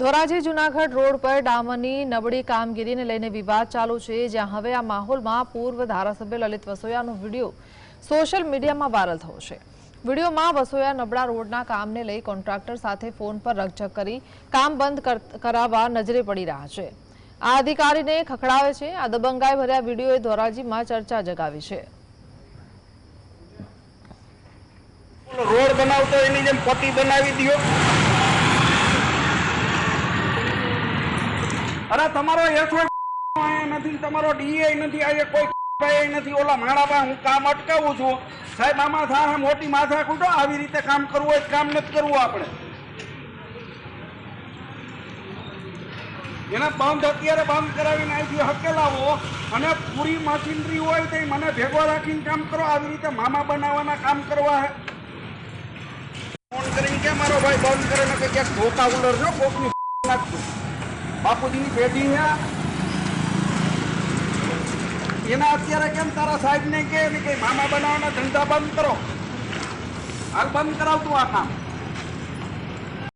Dhoraji Junagadh road પર ડામરની નબળી કામગીરીને લઈને વિવાદ ચાલુ છે, જ્યાં હવે આ માહોલમાં પૂર્વ ધારાસભ્ય લલિત વસોયાનો વીડિયો સોશિયલ મીડિયામાં વાયરલ થયો છે. વિડીયોમાં વસોયા નબળા રોડના કામને લઈ કોન્ટ્રાક્ટર સાથે ફોન પર રકઝક કરી કામ બંધ કર- કરાવવા નજરે પડી રહ્યા છે. આ અધિકારીને ખખડાવે છે, આ દબંગાઈ ભર્યા વિડીયોએ ધોરાજીમાં ચર્ચા જગાવી છે. રોડ બનાવતો એની જેમ પટ્ટી બનાવી દ્યો. અરે તમારો એસો નથી, તમારો ડીએ નથી અહીંયા કોઈ ભાઈ નથી. ઓલા માણાભાઈ, હું કામ અટકાવું છું. સાહેબ, આમાં થાય મોટી માથા કૂટો આવી રીતે કામ કરવું હોય કામ નથી કરવું આપણે. એને બંધ અત્યારે બંધ કરાવીને અહીંથી હકેલાવો. અને પૂરી મશીનરી હોય તો મને ભેગો રાખીને કામ કરો, આવી રીતે મામા બનાવવાના કામ કરવા હે. ફોન કરીને કે મારો ભાઈ બંધ કરે ને કે ક્યાંક ધોકા ઉલર છો કોકની નાખતું બાપુજીની પેઢી હે એના અત્યારે કેમ તારા સાહેબ ને કે મામા બનાવવાના ધંધા બંધ કરો? હાલ બંધ કરાવતું આ કામ.